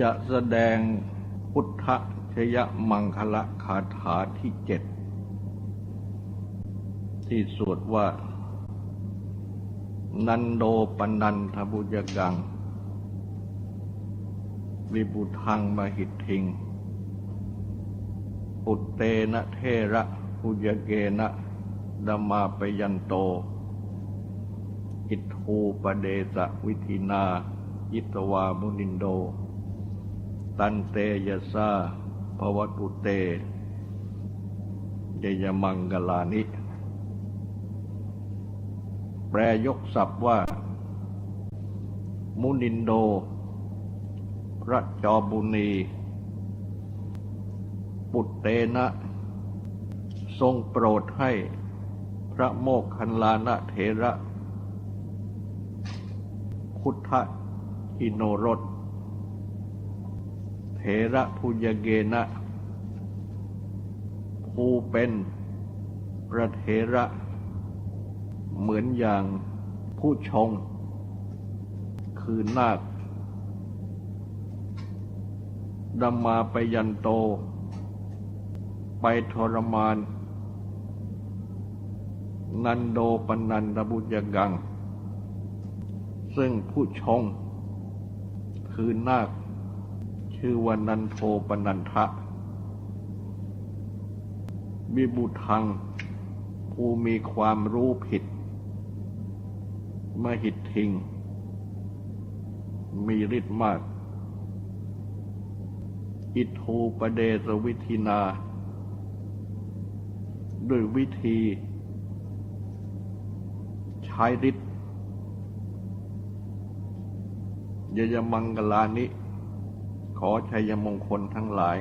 จะแสดงพุทธชยมังคละคาถาที่เจ็ด ที่สวดว่า นันโดปนันทบุญกัง วิบุทังมหิตทิงปุตเตนะเทระปุญเกนะดมาปยันโต อิทูปเดสะวิธินายิตวามุนินโด ตันเตยะซาภวตุเตเยยมังกลานิ แปรยกศัพท์ว่า มุนินโดพระจอบุณี ปุตเตนะ ทรงโปรดให้พระโมกขันลานะเถระพุทธอิโนรส เถระพุญเกนะผู้เป็นพระเถระ เหมือนอย่างผู้ชง คือนาคดำมาไปยันโต ไปทรมาน นันโดปนันตบุญกัง ซึ่งผู้ชง คือนาค ชื่อว่านันโทปนันทะวิบุทัง ผู้มีความรู้ผิด มหิตทิง มีฤทธิ์มาก อิทูปเดสวิธินา ด้วยวิธี ใช้ฤทธิ์ยยมังกลานิ อชัยมงคลทั้งหลาย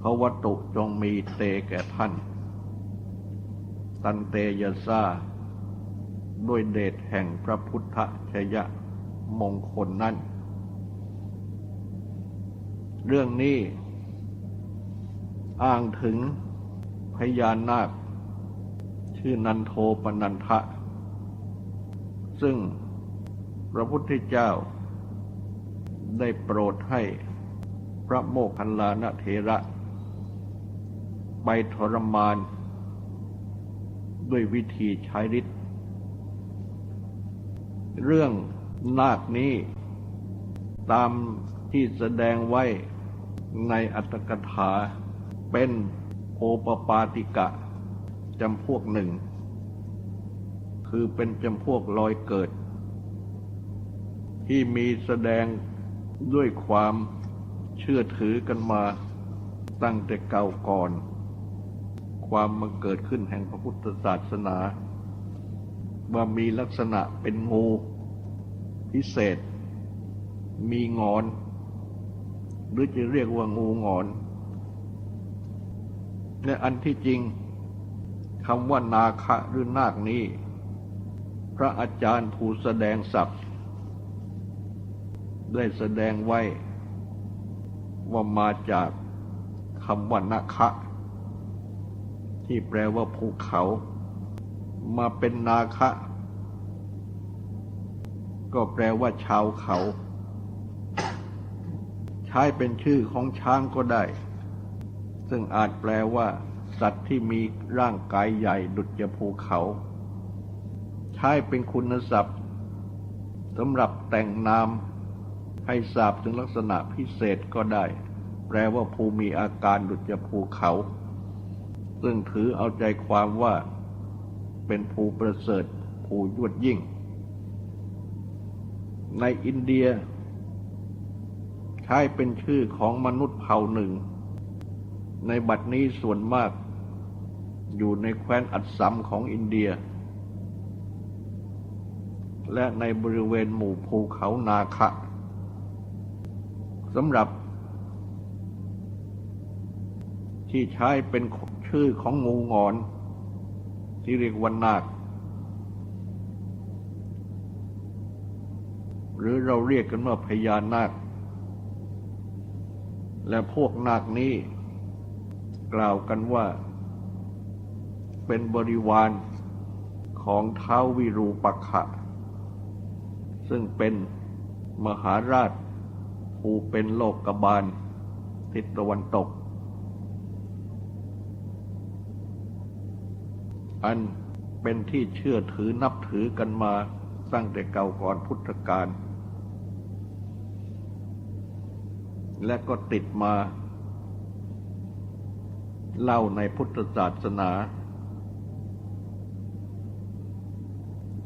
พระวัตุจงมีเตแก่ท่าน ตันเตยซาด้วยเดชแห่งพระพุทธชยมงคลนั้นเรื่องนี้ อ้างถึงพญานาค ชื่อนันโทปนันทะ ซึ่งพระพุทธเจ้า ได้โปรดให้พระโมคคัลลานเถระ ไปทรมาน ด้วยวิธีใช้ฤทธิ์เรื่องนาคนี้ตามที่แสดงไว้ในอัตถกถาเป็นโอปปาติกะจำพวกหนึ่ง คือเป็นจำพวกลอยเกิด ที่มีแสดง ด้วยความเชื่อถือกันมาตั้งแต่เก่าก่อน ความมาเกิดขึ้นแห่งพระพุทธศาสนา ว่ามีลักษณะเป็นงูพิเศษ มีงอน หรือจะเรียกว่างูงอนในอันที่จริงคำว่านาคะหรือนาคนี้ พระอาจารย์ผู้แสดงศัพท์ ได้แสดงไว้ ว่ามาจากคำว่านาคะที่แปลว่าภูเขา มาเป็นนาคะ ก็แปลว่าชาวเขา ใช้เป็นชื่อของช้างก็ได้ ซึ่งอาจแปลว่า สัตว์ที่มีร่างกายใหญ่ดุจจะภูเขา ใช้เป็นคุณศัพท์สำหรับแต่งนาม ให้ทราบถึงลักษณะพิเศษก็ได้ แปลว่าภูมีอาการดุจภูเขา ซึ่งถือเอาใจความว่า เป็นภูประเสริฐ ภูยวดยิ่ง ในอินเดีย ใช้เป็นชื่อของมนุษย์เผ่าหนึ่ง ในบัดนี้ส่วนมาก อยู่ในแคว้นอัสสัมของอินเดียและในบริเวณหมู่ภูเขานาคะ สำหรับ ที่ใช้เป็นชื่อของงูงอน ที่เรียกว่านาค หรือเราเรียกกันว่าพญานาค และพวกนาคนี้ กล่าวกันว่า เป็นบริวารของเท้าวิรูปักขะ ซึ่งเป็นมหาราช ผู้เป็นโลกกบาล ทิศตะวันตก อันเป็นที่เชื่อถือนับถือกันมาตั้งแต่เก่าก่อนพุทธกาลและก็ติดมา เล่าในพุทธศาสนา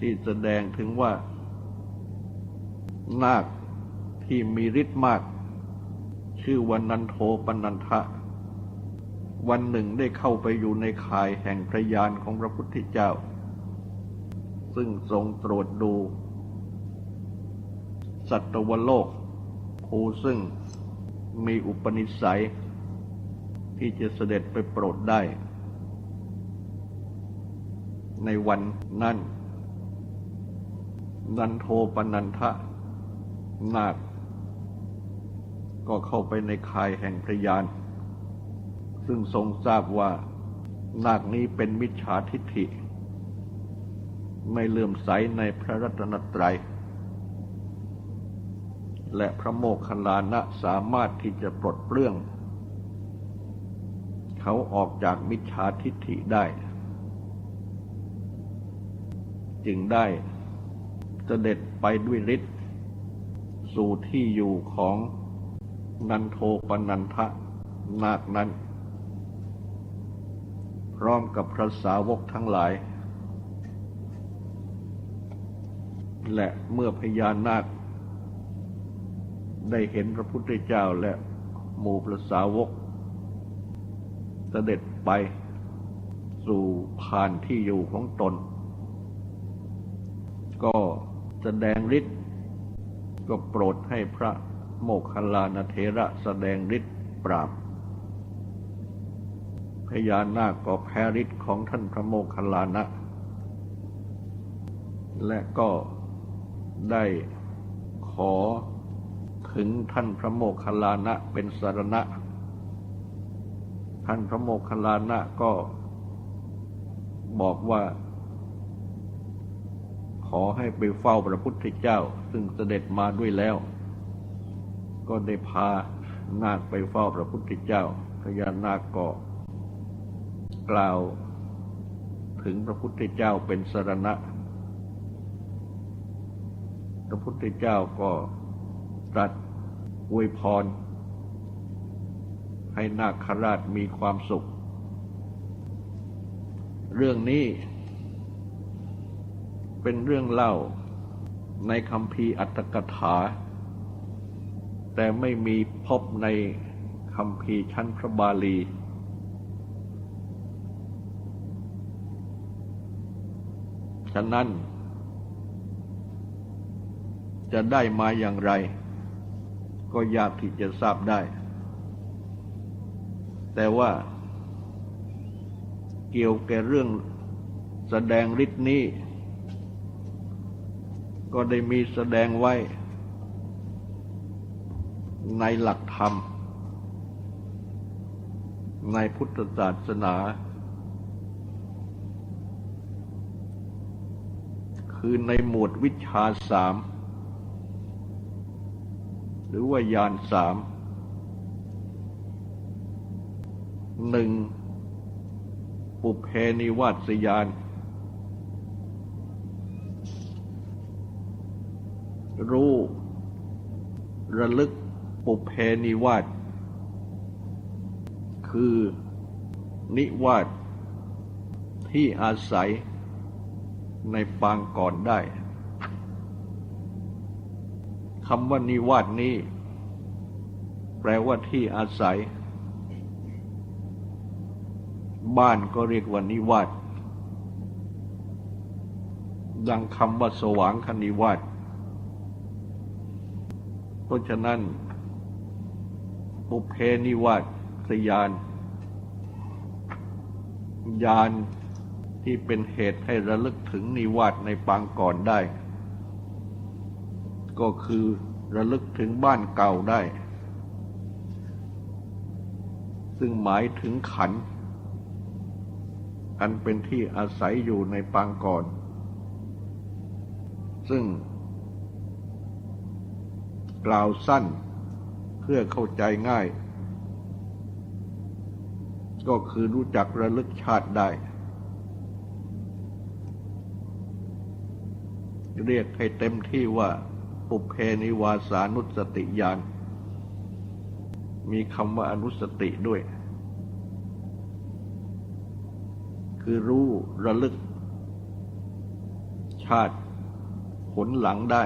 ที่แสดงถึงว่า นาค ที่มีฤทธิ์มาก ชื่อวันนันโทปนันทะ วันหนึ่งได้เข้าไปอยู่ในข่ายแห่งพระยานของพระพุทธเจ้า ซึ่งทรงตรวจดู สัตวโลกผู้ซึ่งมีอุปนิสัย ที่จะเสด็จไปโปรดได้ ในวันนั้นนันโทปนันทะนาค ก็เข้าไปในค่ายแห่งพระยานซึ่งทรงทราบว่านาคนี้เป็นมิจฉาทิฏฐิ ไม่เลื่อมใสในพระรัตนตรัย และพระโมคคัลลานะสามารถที่จะปลดเปลื้อง เขาออกจากมิจฉาทิฏฐิได้ จึงได้เสด็จไปด้วยฤทธิ์สู่ที่อยู่ของ นันโทปนันทะนาคนั้น พร้อมกับพระสาวกทั้งหลาย และเมื่อพญานาค ได้เห็นพระพุทธเจ้าและหมู่พระสาวกเสด็จไปสู่ผ่านที่อยู่ของตน ก็แสดงฤทธิ์ก็โปรดให้พระ โมคคัลลานเทระแสดงฤทธิ์ปราบ พญานาคก็แพ้ฤทธิ์ของท่านพระโมคคัลลานะ และก็ได้ขอถึงท่านพระโมคคัลลานะเป็นสารณะ ท่านพระโมคคัลลานะก็บอกว่า ขอให้ไปเฝ้าพระพุทธเจ้า ซึ่งเสด็จมาด้วยแล้ว ก็ได้พานาคไปเฝ้าพระพุทธเจ้า พญานาคก็กล่าวถึงพระพุทธเจ้าเป็นสรณะ พระพุทธเจ้าก็ตรัสอวยพร ให้นาคราชมีความสุข เรื่องนี้เป็นเรื่องเล่าในคำพีอัตถกถา แต่ไม่มีพบในคำพีชั้นพระบาลี ฉะนั้น จะได้มาอย่างไร ก็ยากที่จะทราบได้ แต่ว่า เกี่ยวแก่เรื่องแสดงฤทธิ์นี้ ก็ได้มีแสดงไว้ ในหลักธรรม ในพุทธศาสนา คือในหมวดวิชาสาม หรือว่ายานสามหนึ่งปุเพนิวาสยาน รู้ ระลึก ปุเพนิวาสคือนิวาสที่อาศัยในปางก่อนได้คำว่านิวาสนี้ แปลว่าที่อาศัย บ้านก็เรียกว่านิวาสดังคำว่าสว่างคณิวาสเพราะฉะนั้น ปุเพนิวาสยานยานที่เป็นเหตุให้ระลึกถึงนิวาสในปางก่อนได้ ก็คือระลึกถึงบ้านเก่าได้ ซึ่งหมายถึงขัน อันเป็นที่อาศัยอยู่ในปางก่อน ซึ่งกล่าวสั้น พื่อเข้าใจง่าย ก็คือรู้จักระลึกชาติได้ เรียกให้เต็มที่ว่า ปุเพนิวาสานุสติญาณมีคำว่าอนุสติด้วย คือรู้ระลึกชาติผลหลังได้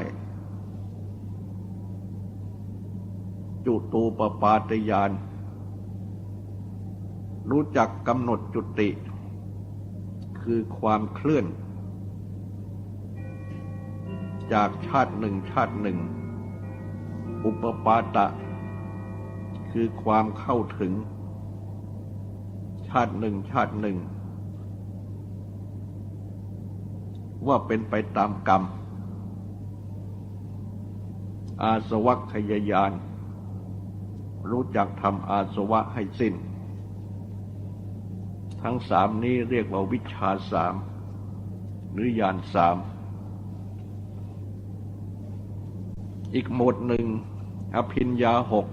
จุตูปปาตยาน รู้จักกำหนดจุติ คือความเคลื่อน จากชาติหนึ่งชาติหนึ่ง อุปปาตะ คือความเข้าถึง ชาติหนึ่งชาติหนึ่ง ว่าเป็นไปตามกรรมอาสวัคยายาน รู้จักทำอาสวะให้สิ้น ทั้งสามนี้เรียกว่าวิชาสาม หรือยานสาม อีกหมวดหนึ่ง อภิญญาหก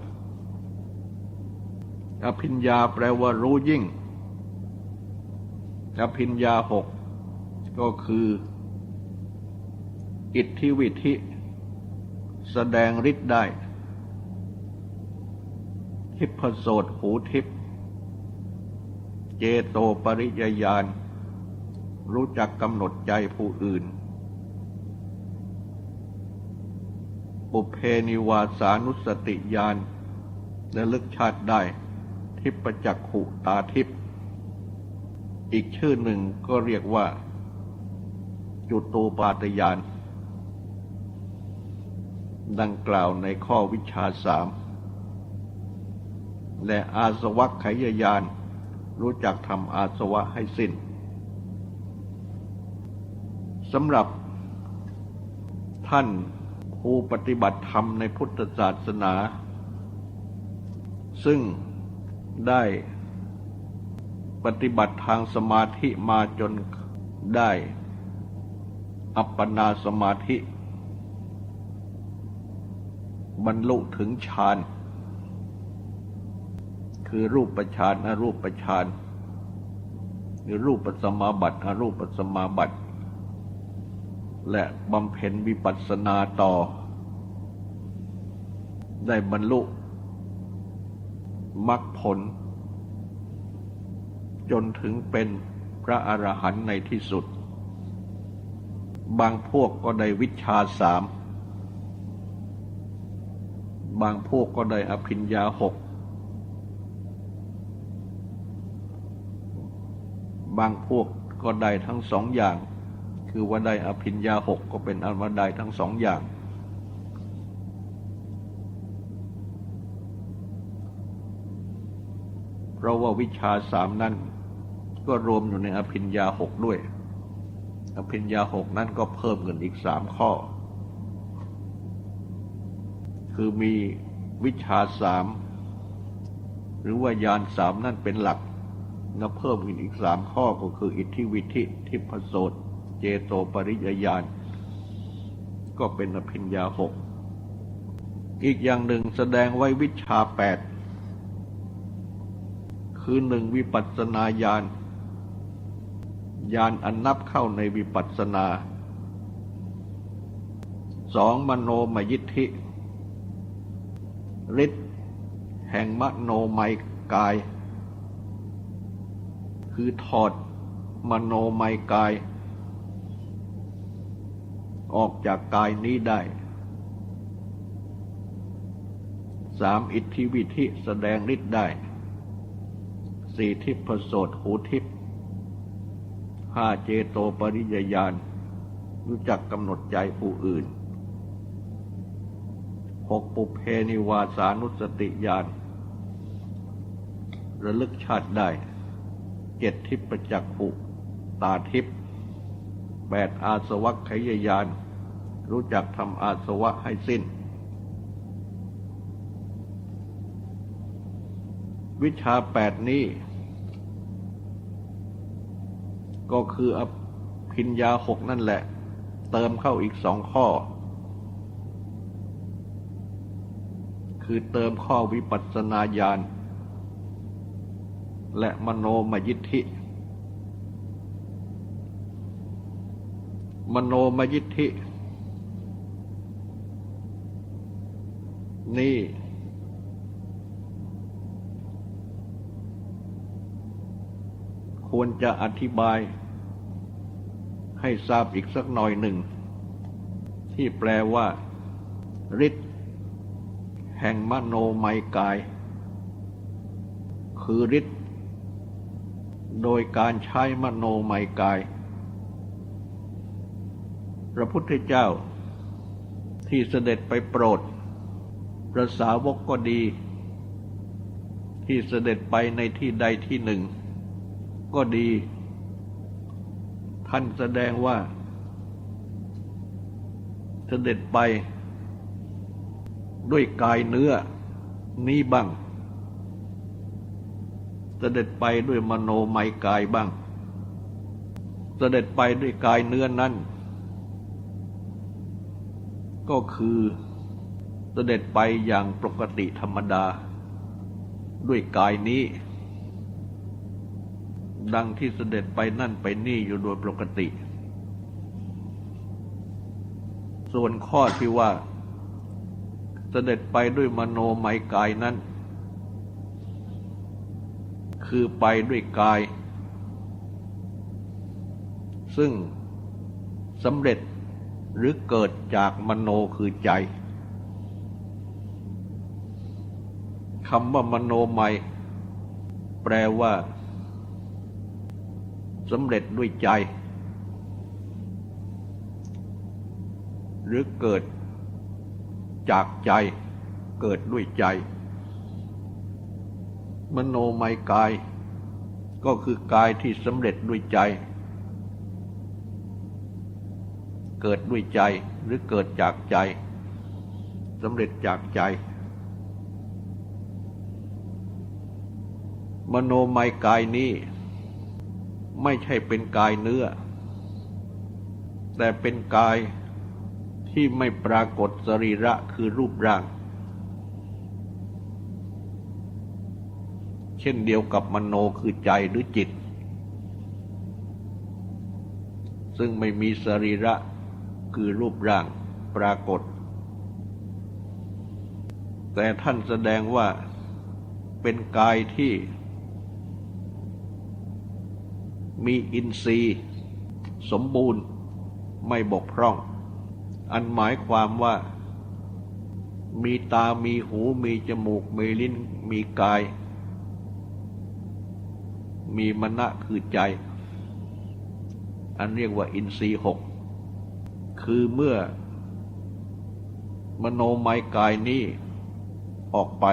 อภิญญาแปลว่ารู้ยิ่ง อภิญญาหก ก็คือ อิทธิวิธิ แสดงฤทธิ์ได้ ทิพโสตหูทิพเจโตปริยญาณ รู้จักกำหนดใจผู้อื่น ปุเพนิวาสานุสติญาณและลึกชาติได้ ทิพจักขุตาทิพอีกชื่อหนึ่งก็เรียกว่า จุตูปาตยาน ดังกล่าวในข้อวิชาสาม และอาสวัคขยายานรู้จักทำอาสวะให้สิ้นสำหรับท่านผู้ปฏิบัติธรรมในพุทธศาสนา ซึ่งได้ปฏิบัติทางสมาธิมาจนได้อัปปนาสมาธิ บรรลุถึงฌาน คือรูปฌานอรูปฌานหรือรูปสมาบัติอรูปสมาบัติ และบำเพ็ญวิปัสสนาต่อ ได้บรรลุมรรคผล จนถึงเป็นพระอรหันต์ในที่สุด บางพวกก็ได้วิชาสาม บางพวกก็ได้อภิญญาหก บางพวกก็ได้ทั้งสองอย่าง คือว่าได้อภิญญาหกก็เป็นอันว่าได้ทั้งสองอย่าง เพราะว่าวิชาสามนั้นก็รวมอยู่ในอภิญญาหกด้วย อภิญญาหกนั้นก็เพิ่มกันอีกสามข้อ คือมีวิชาสามหรือว่ายานสามนั่นเป็นหลัก แล้วเพิ่มอีกสามข้อก็คืออิทธิวิธิทิพโสตเจโตปริยญาณก็เป็นอภิญญาหกอีกอย่างหนึ่งแสดงไว้วิชาแปดคือหนึ่งวิปัสสนาญาณญาณอันนับเข้าในวิปัสนาสองมโนมยิทธิฤทธิ์แห่งมโนไมยกาย คือถอดมโนไมยกาย ออกจากกายนี้ได้ สามอิทธิวิธิแสดงฤทธิ์ได้ สี่ทิพโสตหูทิพห้าเจโตปริยญาณ รู้จักกำหนดใจผู้อื่น หกปุเพนิวาสานุสติญาณระลึกชาติได้ เจ็ดทิพจักขุตาทิพแปดอาสวัคขยยาน รู้จักทำอาสวะให้สิ้น วิชาแปดนี้ ก็คืออภิญญาหกนั่นแหละ เติมเข้าอีกสองข้อ คือเติมข้อวิปัสสนาญาณ และมโนมยิทธิ มโนมยิทธิ นี่ ควรจะอธิบายให้ทราบอีกสักหน่อยหนึ่ง ที่แปลว่าฤทธิ์แห่งมโนไมกาย คือฤทธิ์ โดยการใช้มโนไมกาย พระพุทธเจ้าที่เสด็จไปโปรด พระสาวกก็ดี ที่เสด็จไปในที่ใดที่หนึ่ง ก็ดี ท่านแสดงว่า เสด็จไปด้วยกายเนื้อนี้บ้าง เสด็จไปด้วยมโนไมกายบ้าง เสด็จไปด้วยกายเนื้อนั้น ก็คือเสด็จไปอย่างปกติธรรมดา ด้วยกายนี้ ดังที่เสด็จไปนั่นไปนี่อยู่โดยปกติ ส่วนข้อที่ว่าเสด็จไปด้วยมโนไมกายนั้น คือไปด้วยกาย ซึ่งสำเร็จหรือเกิดจากมโนคือใจคำว่ามโนไมแปลว่าสำเร็จด้วยใจ หรือเกิดจากใจ เกิดด้วยใจ มโนไมกาย ก็คือกายที่สำเร็จด้วยใจ เกิดด้วยใจหรือเกิดจากใจสำเร็จจากใจ มโนไมกายนี้ ไม่ใช่เป็นกายเนื้อ แต่เป็นกายที่ไม่ปรากฏสรีระคือรูปร่าง ช่นเดียวกับมโนคือใจหรือจิต ซึ่งไม่มีสรีระคือรูปร่างปรากฏ แต่ท่านแสดงว่าเป็นกายที่ มีอินทรีย์ สมบูรณ์ไม่บกพร่อง อันหมายความว่ามีตามีหู มีจมูก มีลิ้น มีกาย มีมณะคือใจ อันเรียกว่าอินทรีย์หก คือเมื่อมโนไมกายนี้ออกไป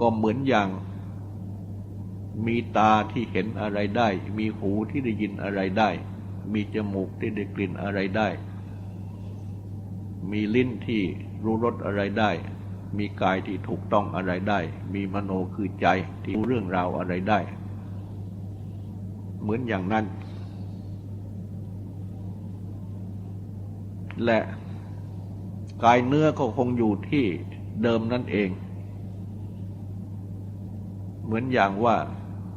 ก็เหมือนอย่าง มีตาที่เห็นอะไรได้ มีหูที่ได้ยินอะไรได้ มีจมูกที่ได้กลิ่นอะไรได้ มีลิ้นที่รู้รสอะไรได้ มีกายที่ถูกต้องอะไรได้ มีมโนคือใจที่รู้เรื่องราวอะไรได้ เหมือนอย่างนั้น และกายเนื้อก็คงอยู่ที่เดิมนั่นเอง เหมือนอย่างว่า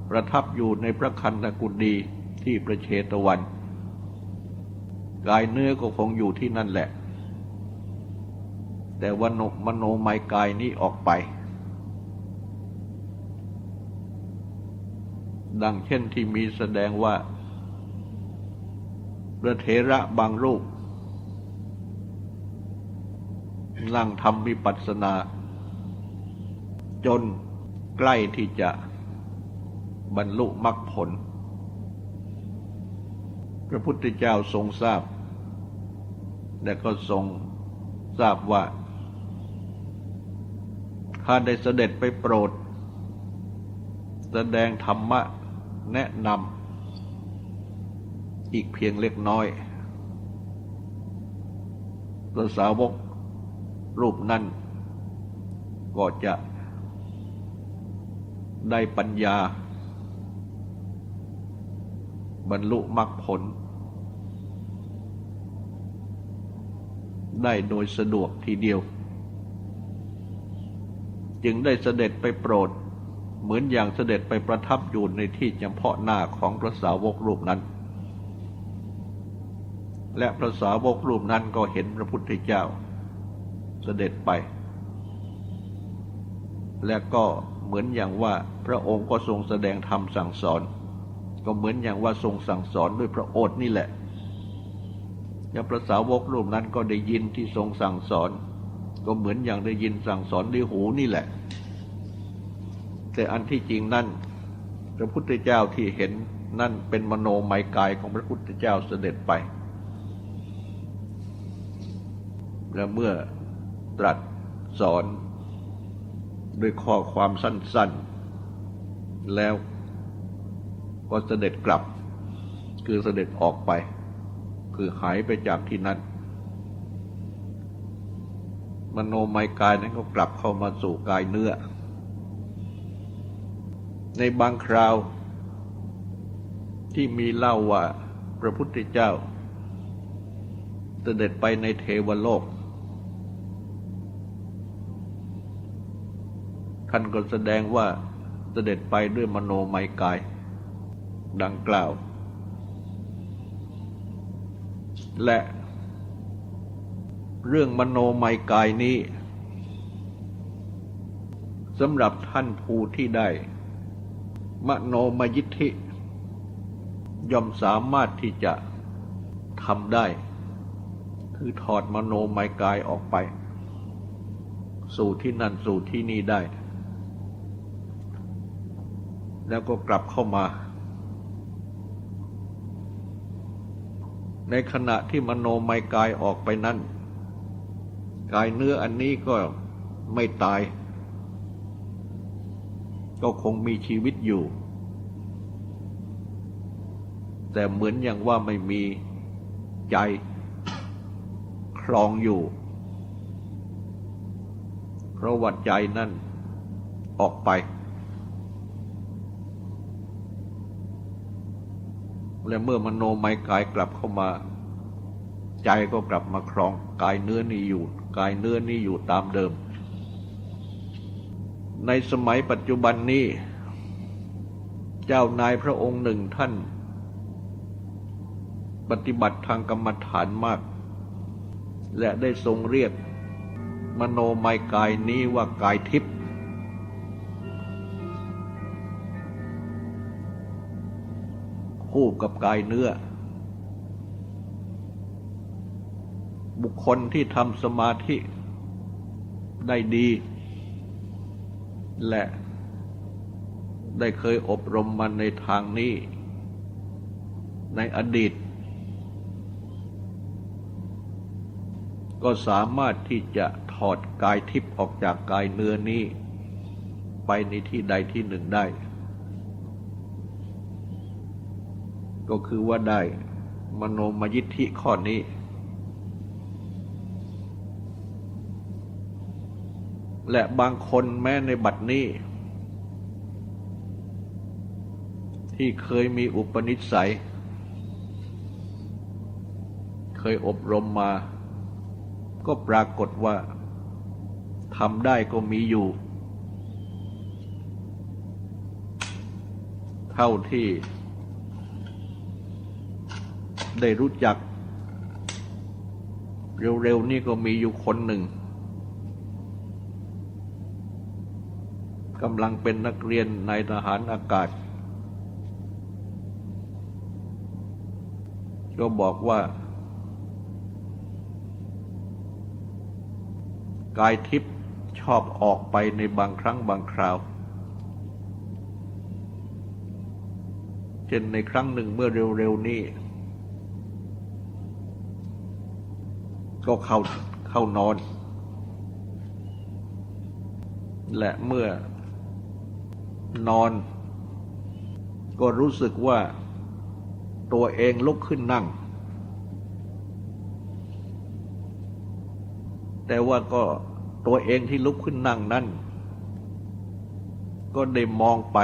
ประทับอยู่ในพระคันธกุฎีที่ประเชตวัน กายเนื้อก็คงอยู่ที่นั่นแหละ แต่วันมโนไมกายนี้ออกไป ดังเช่นที่มีแสดงว่าพระเถระบางรูป นั่งทำวิปัสสนา จนใกล้ที่จะบรรลุมรรคผล พระพุทธเจ้าทรงทราบ และก็ทรงทราบว่า ข้าได้เสด็จไปโปรด แสดงธรรมะแนะนำอีกเพียงเล็กน้อยพระสาวกรูปนั้นก็จะได้ปัญญา บรรลุมรรคผล ได้โดยสะดวกทีเดียว จึงได้เสด็จไปโปรด เหมือนอย่างเสด็จไปประทับอยู่ในที่เฉพาะหน้าของพระสาวกรูปนั้น และพระสาวกรูปนั้นก็เห็นพระพุทธเจ้า เสด็จไป และก็เหมือนอย่างว่าพระองค์ก็ทรงแสดงธรรมสั่งสอน ก็เหมือนอย่างว่าทรงสั่งสอนด้วยพระโอษฐ์นี่แหละและพระสาวกรูปนั้นก็ได้ยินที่ทรงสั่งสอน ก็เหมือนอย่างได้ยินสั่งสอนด้วยหูนี่แหละ แต่อันที่จริงนั่น พระพุทธเจ้าที่เห็นนั่นเป็นมโนมัยกายของพระพุทธเจ้าเสด็จไป และเมื่อตรัสสอนด้วยข้อความสั้น ๆ แล้วก็เสด็จกลับ คือเสด็จออกไป คือหายไปจากที่นั้น มโนมัยกายนั้นก็กลับเข้ามาสู่กายเนื้อ ในบางคราวที่มีเล่าว่าพระพุทธเจ้าเสด็จไปในเทวโลก ท่านก็แสดงว่าเสด็จไปด้วยมโนมัยกาย ดังกล่าว และ เรื่องมโนไมกายนี้สำหรับท่านผู้ที่ได้ มโนมยิทธิย่อมสามารถที่จะทำได้ คือถอดมโนไมกายออกไป สู่ที่นั่นสู่ที่นี่ได้ แล้วก็กลับเข้ามา ในขณะที่มโนไมกายออกไปนั้น กายเนื้ออันนี้ก็ไม่ตาย ก็คงมีชีวิตอยู่ แต่เหมือนอย่างว่าไม่มีใจคลองอยู่ เพราะวัดใจนั่นออกไปและเมื่อมโนไมกายกลับเข้ามา ใจก็กลับมาครองกายเนื้อนี้อยู่ กายเนื้อนี้อยู่ตามเดิม ในสมัยปัจจุบันนี้ เจ้านายพระองค์หนึ่งท่าน ปฏิบัติทางกรรมฐานมาก และได้ทรงเรียกมโนมัยกายนี้ว่ากายทิพย์คู่กับกายเนื้อ บุคคลที่ทำสมาธิได้ดี และได้เคยอบรมมันในทางนี้ ในอดีต ก็สามารถที่จะถอดกายทิพย์ออกจากกายเนื้อนี้ ไปในที่ใดที่หนึ่งได้ ก็คือว่าได้มโนมยิทธิข้อนี้ และบางคนแม้ในบัดนี้ ที่เคยมีอุปนิสัย เคยอบรมมา ก็ปรากฏว่าทำได้ก็มีอยู่ เท่าที่ ได้รู้จัก เร็วๆนี่ก็มีอยู่คนหนึ่ง กำลังเป็นนักเรียนในทหารอากาศ ก็บอกว่า กายทิพย์ชอบออกไปในบางครั้งบางคราว เช่นในครั้งหนึ่งเมื่อเร็วๆนี้ ก็เข้าเข้านอนและเมื่อ นอน ก็รู้สึกว่าตัวเองลุกขึ้นนั่ง แต่ว่าก็ตัวเองที่ลุกขึ้นนั่งนั้นก็ได้มองไป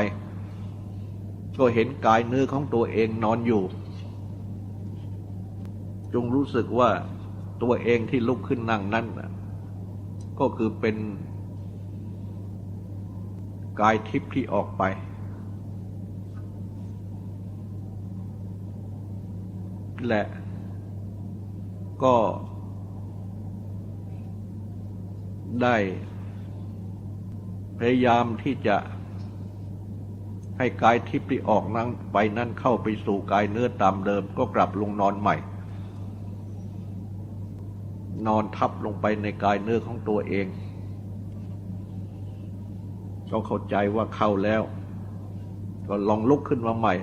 ก็เห็นกายเนื้อของตัวเองนอนอยู่ จงรู้สึกว่าตัวเองที่ลุกขึ้นนั่งนั้นก็คือเป็น กายทิพย์ที่ออกไป และก็ได้พยายามที่จะให้กายทิพย์ที่ออกนั้นไปนั้นเข้าไปสู่กายเนื้อตามเดิมก็กลับลงนอนใหม่ นอนทับลงไปในกายเนื้อของตัวเอง ก็เข้าใจว่าเข้าแล้ว ก็ลองลุกขึ้นมาใหม่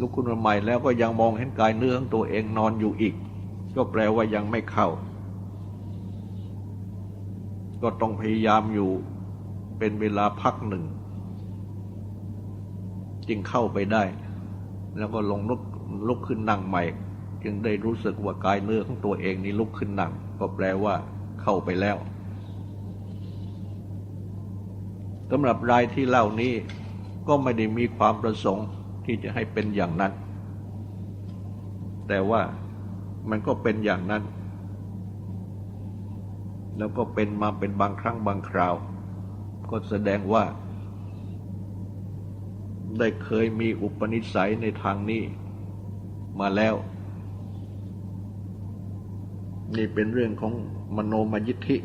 ลุกขึ้นมาใหม่แล้วก็ยังมองเห็นกายเนื้อของตัวเองนอนอยู่อีก ก็แปลว่ายังไม่เข้า ก็ต้องพยายามอยู่เป็นเวลาพักหนึ่ง จึงเข้าไปได้ แล้วก็ลงลุกลุกขึ้นนั่งใหม่ จึงได้รู้สึกว่ากายเนื้อของตัวเองนี้ลุกขึ้นนั่ง ก็แปลว่าเข้าไปแล้ว สำหรับรายที่เล่านี้ก็ไม่ได้มีความประสงค์ที่จะให้เป็นอย่างนั้น แต่ว่ามันก็เป็นอย่างนั้น แล้วก็เป็นมาเป็นบางครั้งบางคราว ก็แสดงว่า ได้เคยมีอุปนิสัยในทางนี้มาแล้ว นี่เป็นเรื่องของมโนมยิทธิ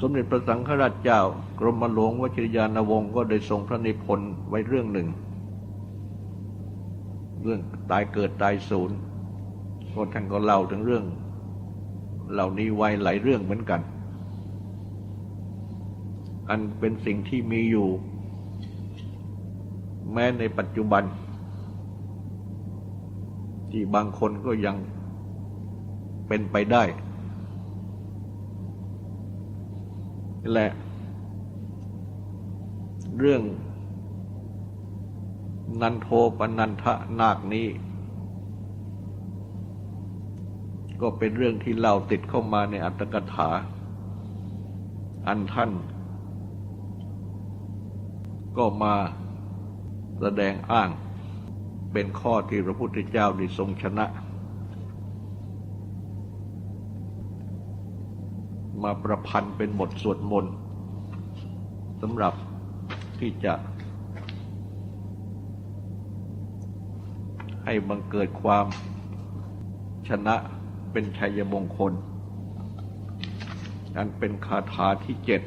สมเด็จพระสังฆราชเจ้ากรมหลวงวชิรยานวงศ์ก็ได้ทรงพระนิพนธ์ไว้เรื่องหนึ่ง เรื่องตายเกิดตายสูญก็ท่านก็เล่าถึงเรื่อง เหล่านี้ไว้หลายเรื่องเหมือนกัน อันเป็นสิ่งที่มีอยู่ แม้ในปัจจุบัน ที่บางคนก็ยังเป็นไปได้ และเรื่องนันโทปนันทะนาคนี้ ก็เป็นเรื่องที่เล่าติดเข้ามาในอัตถกถา อันท่าน ก็มาแสดงอ้างเป็นข้อที่พระพุทธเจ้าได้ทรงชนะ มาประพันธ์เป็นบทสวดมนต์สำหรับที่จะ ให้บังเกิดความชนะเป็นชัยมงคล อันเป็นคาถาที่เจ็ด